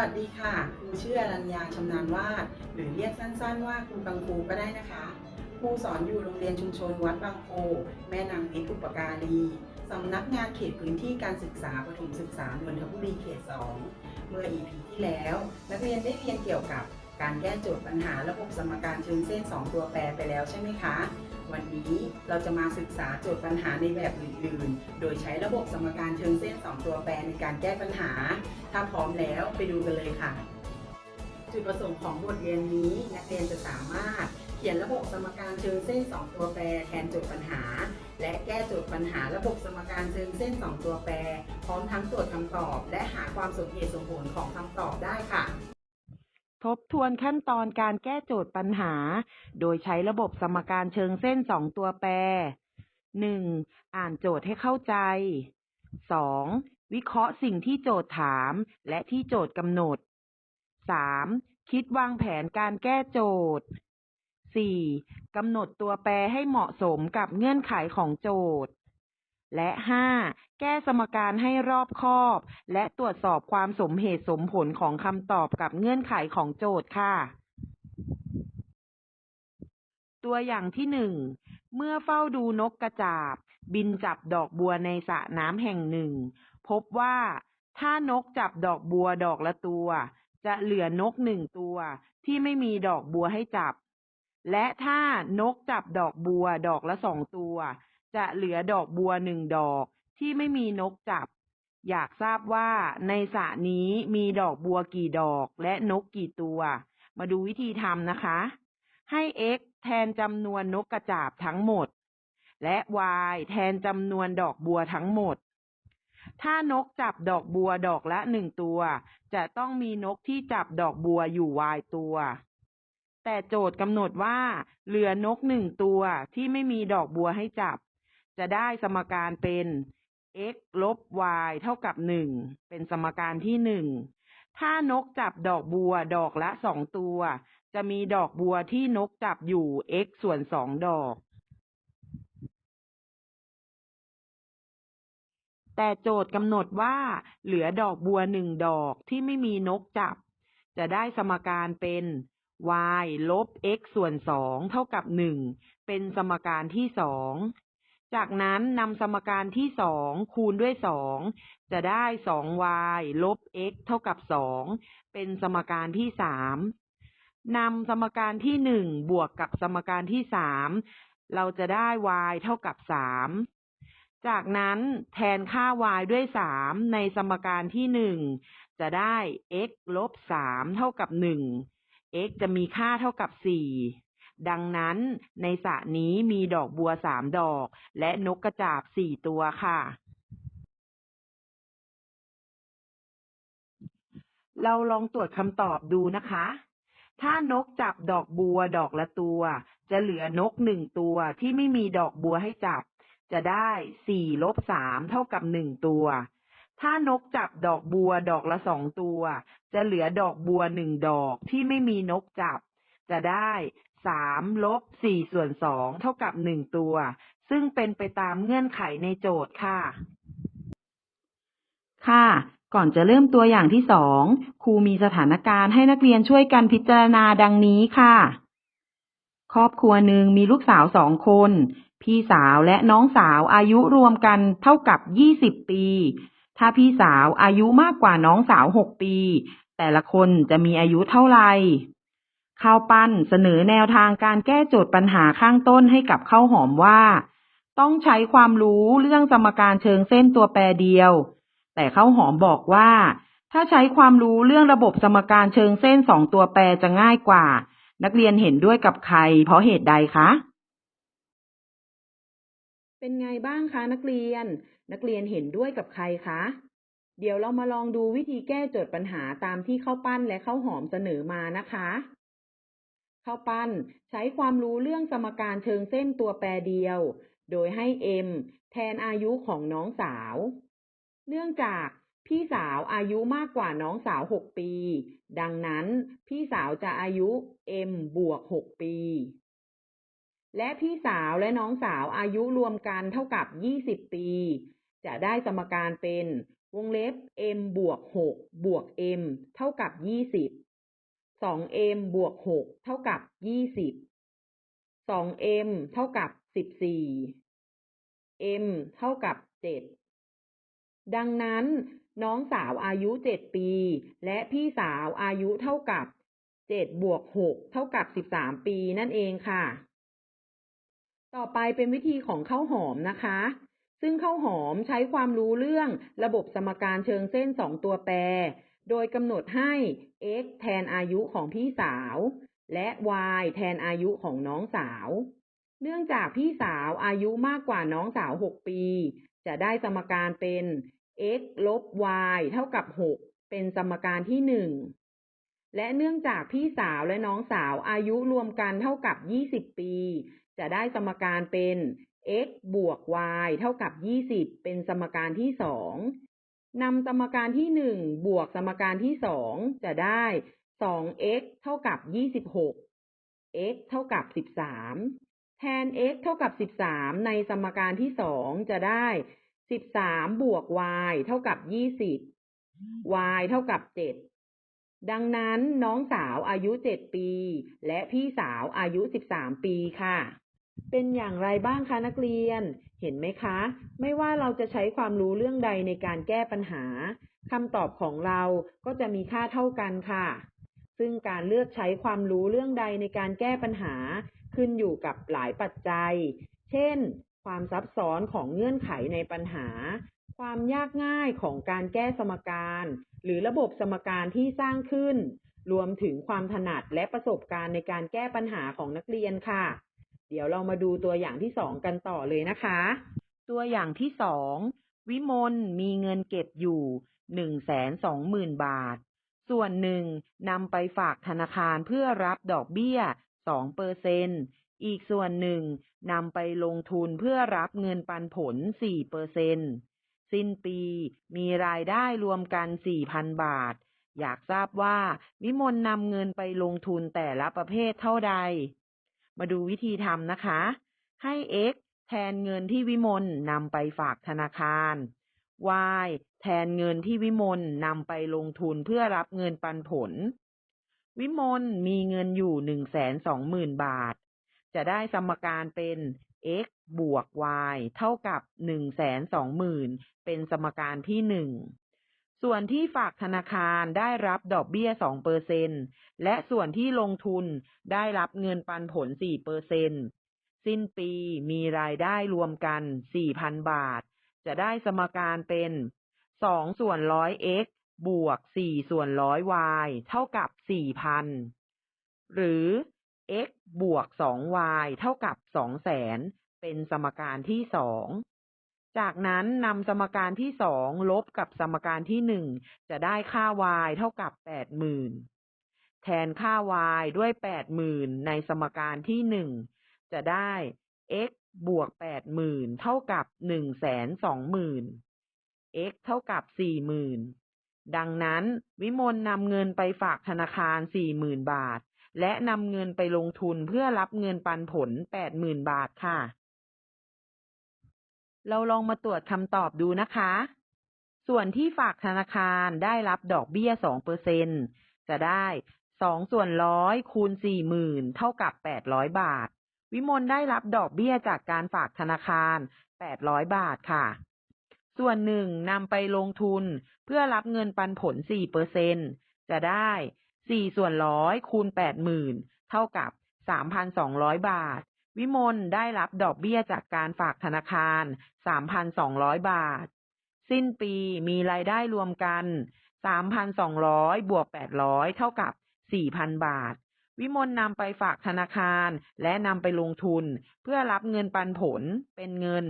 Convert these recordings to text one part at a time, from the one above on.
วัสดีค่ะครูชื่ออรัญญาชำนาญวาดหรือเรียกสั้นๆ ว่าครูกังฟูก็ได้นะคะครูสอนอยู่โรงเรียนชุมชนวัดบางโพแม่นางเพชรอุปการีสำนักงานเขตพื้นที่การศึกษาประถมศึกษานนทบุรีเขต 2 เมื่อ EP ที่แล้ว นักเรียนได้เรียนเกี่ยวกับการแก้โจทย์ปัญหาระบบสมการเชิงเส้น 2 ตัวแปรไปแล้วใช่ไหมคะ วันนี้เราจะมาศึกษาโจทย์ปัญหาในแบบอื่นๆ โดยใช้ระบบสมการเชิงเส้น 2 ตัวแปรในการแก้ปัญหา ถ้าพร้อมแล้วไปดูกันเลยค่ะ จุดประสงค์ของบทเรียนนี้ นักเรียนจะสามารถเขียนระบบสมการเชิงเส้น 2 ตัวแปรแทนโจทย์ปัญหา และแก้โจทย์ปัญหาระบบสมการเชิงเส้น 2 ตัวแปร พร้อมทั้งตรวจคำตอบ และหาความสมเหตุสมผลของคำตอบได้ค่ะ ทบทวนขั้นตอนการแก้โจทย์ปัญหา โดยใช้ระบบสมการเชิงเส้นสองตัวแปร 1. อ่านโจทย์ให้เข้าใจ 2. วิเคราะห์สิ่งที่โจทย์ถาม และที่โจทย์กำหนด 3. คิดวางแผนการแก้โจทย์ 4. กำหนดตัวแปรให้เหมาะสมกับเงื่อนไขของโจทย์ และ 5. แก้สมการให้รอบคอบ และตรวจสอบความสมเหตุสมผลของคำตอบกับเงื่อนไขของโจทย์ค่ะ ตัวอย่างที่หนึ่งเมื่อเฝ้าดูนกกระจาบ บินจับดอกบัวในสระน้ำแห่งหนึ่ง พบว่า ถ้านกจับดอกบัวดอกละตัว จะเหลือนกหนึ่งตัวที่ไม่มีดอกบัวให้จับ และถ้านกจับดอกบัวดอกละสองตัว จะเหลือดอกบัวหนึ่งดอกที่ไม่มีนกจับ อยากทราบว่าในสระนี้มีดอกบัวกี่ดอกและนกกี่ตัว มาดูวิธีทำนะคะ ให้ x แทนจำนวนนกกระจาบทั้งหมด และ y แทนจำนวนดอกบัวทั้งหมด ถ้านกจับดอกบัวดอกละหนึ่งตัว จะต้องมีนกที่จับดอกบัวอยู่ y ตัว แต่โจทย์กำหนดว่า เหลือนกหนึ่งตัวที่ไม่มีดอกบัวให้จับ จะได้สมการเป็น x ลบ y เท่ากับหนึ่งเป็นสมการที่หนึ่งถ้านกจับดอกบัวดอกละสองตัว จะมีดอกบัวที่นกจับอยู่ x ส่วนสองดอก แต่โจทย์กำหนดว่า เหลือดอกบัวหนึ่งดอกที่ไม่มีนกจับ จะได้สมการเป็น y ลบ x ส่วนสองเท่ากับหนึ่งเป็นสมการที่สอง จากนั้นนำสมการที่สองคูณด้วยสองจะได้สอง y ลบ x เท่ากับสองเป็นสมการที่สามนำสมการที่หนึ่งบวกกับสมการที่สามเราจะได้ y เท่ากับสามจากนั้นแทนค่า y ด้วยสามในสมการที่หนึ่งจะได้ x ลบสามเท่ากับหนึ่ง x จะมีค่าเท่ากับสี่ ดังนั้นในสระนี้มีดอกบัวสามดอก และนกกระจาบสี่ตัวค่ะ เราลองตรวจคำตอบดูนะคะ ถ้านกจับดอกบัวดอกละตัว จะเหลือนกหนึ่งตัวที่ไม่มีดอกบัวให้จับ จะได้สี่ลบสามเท่ากับหนึ่งตัว ถ้านกจับดอกบัวดอกละสองตัว จะเหลือดอกบัวหนึ่งดอกที่ไม่มีนกจับจะได้ สามลบสี่ส่วนสองเท่ากับหนึ่งตัว ซึ่งเป็นไปตามเงื่อนไขในโจทย์ค่ะ ค่ะ ก่อนจะเริ่มตัวอย่างที่สองครูมีสถานการณ์ให้นักเรียนช่วยกันพิจารณาดังนี้ค่ะ ครอบครัวหนึ่งมีลูกสาวสองคน พี่สาวและน้องสาวอายุรวมกันเท่ากับยี่สิบปี ถ้าพี่สาวอายุมากกว่าน้องสาวหกปี แต่ละคนจะมีอายุเท่าไหร่ ข้าวปั้นเสนอแนวทางการแก้โจทย์ปัญหาข้างต้นให้กับข้าวหอมว่า ต้องใช้ความรู้เรื่องสมการเชิงเส้นตัวแปรเดียว แต่ข้าวหอมบอกว่า ถ้าใช้ความรู้เรื่องระบบสมการเชิงเส้นสองตัวแปรจะง่ายกว่า นักเรียนเห็นด้วยกับใคร เพราะเหตุใดคะ เป็นไงบ้างคะนักเรียน นักเรียนเห็นด้วยกับใครคะเดี๋ยวเรามาลองดูวิธีแก้โจทย์ปัญหาตามที่ข้าวปั้นและข้าวหอมเสนอมานะคะ ข้าวปั้นใช้ความรู้เรื่องสมการเชิงเส้นตัวแปรเดียว โดยให้ m แทนอายุของน้องสาว เนื่องจากพี่สาวอายุมากกว่าน้องสาว 6 ปี ดังนั้นพี่สาวจะอายุ m บวก 6 ปี และพี่สาวและน้องสาวอายุรวมกันเท่ากับ 20 ปี จะได้สมการเป็นวงเล็บ m บวก 6 บวก m เท่ากับ 20 2m บวก 6 เท่ากับ 20 2m เท่ากับ 14 m เท่ากับ 7 ดังนั้น น้องสาวอายุ 7 ปี และพี่สาวอายุเท่ากับ 7 บวก 6 เท่ากับ 13 ปีนั่นเองค่ะ ต่อไปเป็นวิธีของข้าวหอมนะคะ ซึ่งข้าวหอมใช้ความรู้เรื่องระบบสมการเชิงเส้น 2 ตัวแปร โดยกำหนดให้ x แทนอายุของพี่สาว และ y แทนอายุของน้องสาว เนื่องจากพี่สาวอายุมากกว่าน้องสาว 6 ปี จะได้สมการเป็น x ลบ y เท่ากับ 6 เป็นสมการที่ 1 และเนื่องจากพี่สาวและน้องสาวอายุรวมกันเท่ากับ 20 ปี จะได้สมการเป็น x บวก y เท่ากับ 20 เป็นสมการที่ 2 นำสมการที่ 1 บวกสมการที่ 2 จะได้ 2x เท่ากับ 26 x เท่ากับ 13 แทน x เท่ากับ 13 ในสมการที่ 2 จะได้ 13 บวก y เท่ากับ 20 y เท่ากับ 7 ดังนั้นน้องสาวอายุ 7 ปี และพี่สาวอายุ 13 ปีค่ะ เป็นอย่างไรบ้างคะนักเรียน เห็นไหมคะ ไม่ว่าเราจะใช้ความรู้เรื่องใดในการแก้ปัญหาคำตอบของเราก็จะมีค่าเท่ากันค่ะ ซึ่งการเลือกใช้ความรู้เรื่องใดในการแก้ปัญหา ขึ้นอยู่กับหลายปัจจัย เช่น ความซับซ้อนของเงื่อนไขในปัญหา ความยากง่ายของการแก้สมการ หรือระบบสมการที่สร้างขึ้น รวมถึงความถนัดและประสบการณ์ในการแก้ปัญหาของนักเรียนค่ะ เดี๋ยวเรามาดูตัวอย่างที่สองกันต่อเลยนะคะ ตัวอย่างที่สองวิมลมีเงินเก็บอยู่หนึ่งแสนสองหมื่นบาท ส่วนหนึ่งนำไปฝากธนาคารเพื่อรับดอกเบี้ยสองเปอร์เซนอีกส่วนหนึ่งนำไปลงทุนเพื่อรับเงินปันผลสี่เปอร์เซนสิ้นปีมีรายได้รวมกันสี่พันบาท อยากทราบว่าวิมลนำเงินไปลงทุนแต่ละประเภทเท่าใด มาดูวิธีทำนะคะ ให้ x แทนเงินที่วิมลนำไปฝากธนาคาร y แทนเงินที่วิมลนำไปลงทุนเพื่อรับเงินปันผล วิมลมีเงินอยู่หนึ่งแสนสองหมื่นบาท จะได้สมการเป็น x บวก y เท่ากับหนึ่งแสนสองหมื่นเป็นสมการที่หนึ่ง ส่วนที่ฝากธนาคารได้รับดอกเบี้ยสองเปอร์เซนและส่วนที่ลงทุนได้รับเงินปันผลสี่เปอร์เซนสิ้นปีมีรายได้รวมกันสี่พันบาท จะได้สมการเป็นสองส่วนร้อย x บวกสี่ส่วนร้อย y เท่ากับสี่พันหรือ x บวกสอง y เท่ากับสองแสนเป็นสมการที่สอง จากนั้นนำสมการที่สองลบกับสมการที่หนึ่งจะได้ค่า y เท่ากับแปดหมื่นแทนค่า y ด้วยแปดหมื่นในสมการที่หนึ่งจะได้ x บวกแปดหมื่นเท่ากับหนึ่งแสนสองหมื่น x เท่ากับสี่หมื่นดังนั้นวิมลนำเงินไปฝากธนาคารสี่หมื่นบาท และนำเงินไปลงทุนเพื่อรับเงินปันผลแปดหมื่นบาทค่ะ เราลองมาตรวจคำตอบดูนะคะ ส่วนที่ฝากธนาคารได้รับดอกเบี้ยสองเปอร์เซ็นจะได้สองส่วนร้อยคูณสี่หมื่นเท่ากับแปดร้อยบาท วิมลได้รับดอกเบี้ยจากการฝากธนาคารแปดร้อยบาทค่ะ ส่วนหนึ่งนำไปลงทุนเพื่อรับเงินปันผลสี่เปอร์เซ็นจะได้สี่ส่วนร้อยคูณแปดหมื่นเท่ากับสามพันสองร้อยบาท วิมลได้รับดอกเบี้ยจากการฝากธนาคารสามพันสองร้อยบาท สิ้นปีมีรายได้รวมกันสามพันสองร้อยบวกแปดร้อยเท่ากับสี่พันบาท วิมลนำไปฝากธนาคาร และนำไปลงทุน เพื่อรับเงินปันผลเป็นเงิน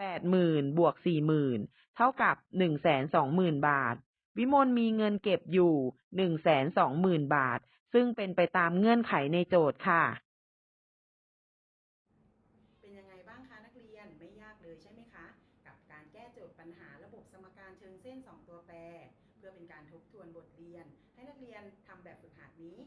แปดหมื่นบวกสี่หมื่นเท่ากับหนึ่งแสนสองหมื่นบาท วิมลมีเงินเก็บอยู่หนึ่งแสนสองหมื่นบาท ซึ่งเป็นไปตามเงื่อนไขในโจทย์ค่ะ เป็นยังไงบ้างคะนักเรี ยากเลยใช่ไหมคะ กับการแก้โจทย์ปัญหาระบบสมการเชิงเส้น 2 ตัวแปร เพื่อเป็นการทบทวนบทเรียน ให้นักเรียนทำแบบฝึกหัดนี้